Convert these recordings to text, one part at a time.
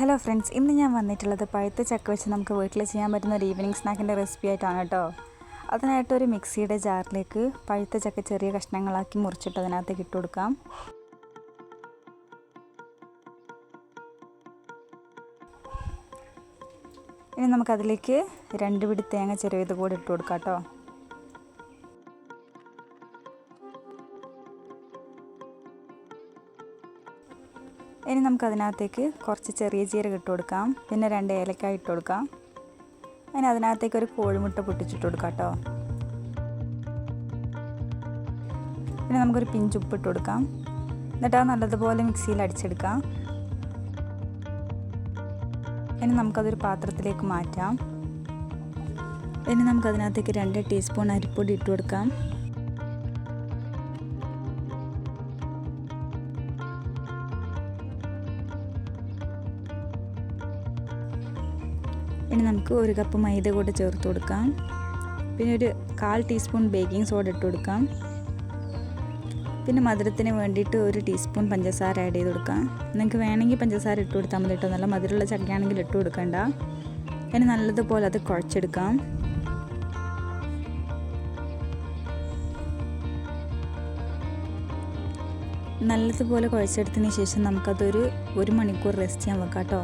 Hello friends ഇന്ന് ഞാൻ വന്നിട്ടുള്ളത് പഴുത്ത ചക്ക വെച്ച് നമുക്ക് വീട്ടിൽ ചെയ്യാൻ പറ്റുന്ന ഒരു ഈവനിങ് സ്നാക്കിന്റെ റെസിപ്പി ആയിട്ടാണ് കേട്ടോ. അതിനായിട്ട് ഒരു മിക്സിയുടെ ജാറിലേക്ക് പഴുത്ത ചക്ക ചെറിയ കഷ്ണങ്ങളാക്കി മുറിച്ചിട്ട് അതിനകത്തേക്ക് ഇട്ട് കൊടുക്കാം. ഇനി നമുക്കതിലേക്ക് രണ്ട് പിടി തേങ്ങ ചെറിയത് കൂടി ഇട്ട് കൊടുക്കാം കേട്ടോ. ഇനി നമുക്ക് അതിനകത്തേക്ക് കുറച്ച് ചെറിയ ജീരകം ഇട്ട് കൊടുക്കാം. പിന്നെ രണ്ട് ഏലക്കായ ഇട്ട് കൊടുക്കാം. അതിന് അതിനകത്തേക്ക് ഒരു കോഴിമുട്ട പൊട്ടിച്ചിട്ട് കൊടുക്കാം കേട്ടോ. പിന്നെ നമുക്കൊരു പിഞ്ചുപ്പ് ഇട്ട് കൊടുക്കാം. എന്നിട്ട് അത് നല്ലതുപോലെ മിക്സിയിൽ അടിച്ചെടുക്കാം. ഇനി നമുക്കതൊരു പാത്രത്തിലേക്ക് മാറ്റാം. ഇനി നമുക്കതിനകത്തേക്ക് രണ്ട് ടീസ്പൂൺ അരിപ്പൊടി ഇട്ട് കൊടുക്കാം. ഇനി നമുക്ക് ഒരു കപ്പ് മൈദ കൂടെ ചേർത്ത് കൊടുക്കാം. പിന്നെ ഒരു കാൽ ടീസ്പൂൺ ബേക്കിംഗ് സോഡ ഇട്ട് കൊടുക്കാം. പിന്നെ മധുരത്തിന് വേണ്ടിയിട്ട് ഒരു ടീസ്പൂൺ പഞ്ചസാര ആഡ് ചെയ്ത് കൊടുക്കാം. നിങ്ങൾക്ക് വേണമെങ്കിൽ പഞ്ചസാര ഇട്ട് കൊടുത്താൽ മതി കേട്ടോ. നല്ല മധുരമുള്ള ചക്കയാണെങ്കിൽ ഇട്ട് കൊടുക്കണ്ട. ഇനി നല്ലതുപോലെ അത് കുഴച്ചെടുക്കാം. നല്ലതുപോലെ കുഴച്ചെടുത്തതിന് ശേഷം നമുക്കതൊരു ഒരു മണിക്കൂർ റെസ്റ്റ് ചെയ്യാൻ വെക്കാം കേട്ടോ.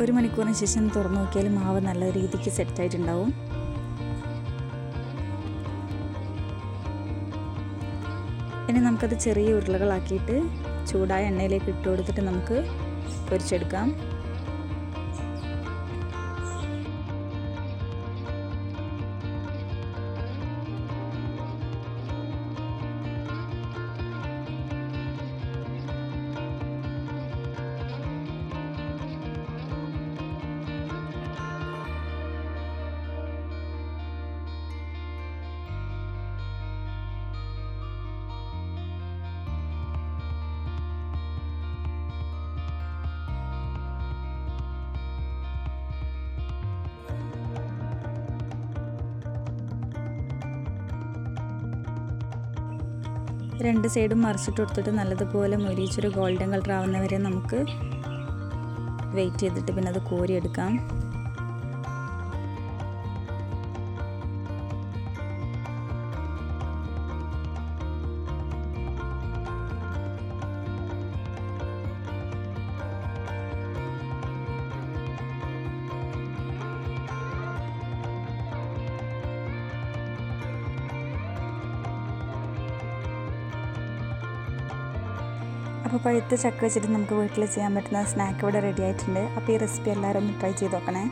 ഒരു മണിക്കൂറിന് ശേഷം തുറന്നു നോക്കിയാൽ മാവ് നല്ല രീതിക്ക് സെറ്റായിട്ടുണ്ടാവും ഇനി നമുക്കത് ചെറിയ ഉരുളകളാക്കിയിട്ട് ചൂടായ എണ്ണയിലേക്ക് ഇട്ട് കൊടുത്തിട്ട് നമുക്ക് പൊരിച്ചെടുക്കാം. രണ്ട് സൈഡും മറിച്ചിട്ട് കൊടുത്തിട്ട് നല്ലതുപോലെ മുരിച്ചൊരു ഗോൾഡൻ കളർ ആവുന്നവരെ നമുക്ക് വെയിറ്റ് ചെയ്തിട്ട് പിന്നെ അത് കോരിയെടുക്കാം. അപ്പോൾ പഴുത്ത ചക്ക വെച്ചിട്ട് നമുക്ക് വീട്ടിൽ ചെയ്യാൻ പറ്റുന്ന സ്നാക്ക് ഇവിടെ റെഡി ആയിട്ടുണ്ട്. അപ്പോൾ ഈ റെസിപ്പി എല്ലാവരും ഒന്ന് ട്രൈ ചെയ്ത് നോക്കണേ.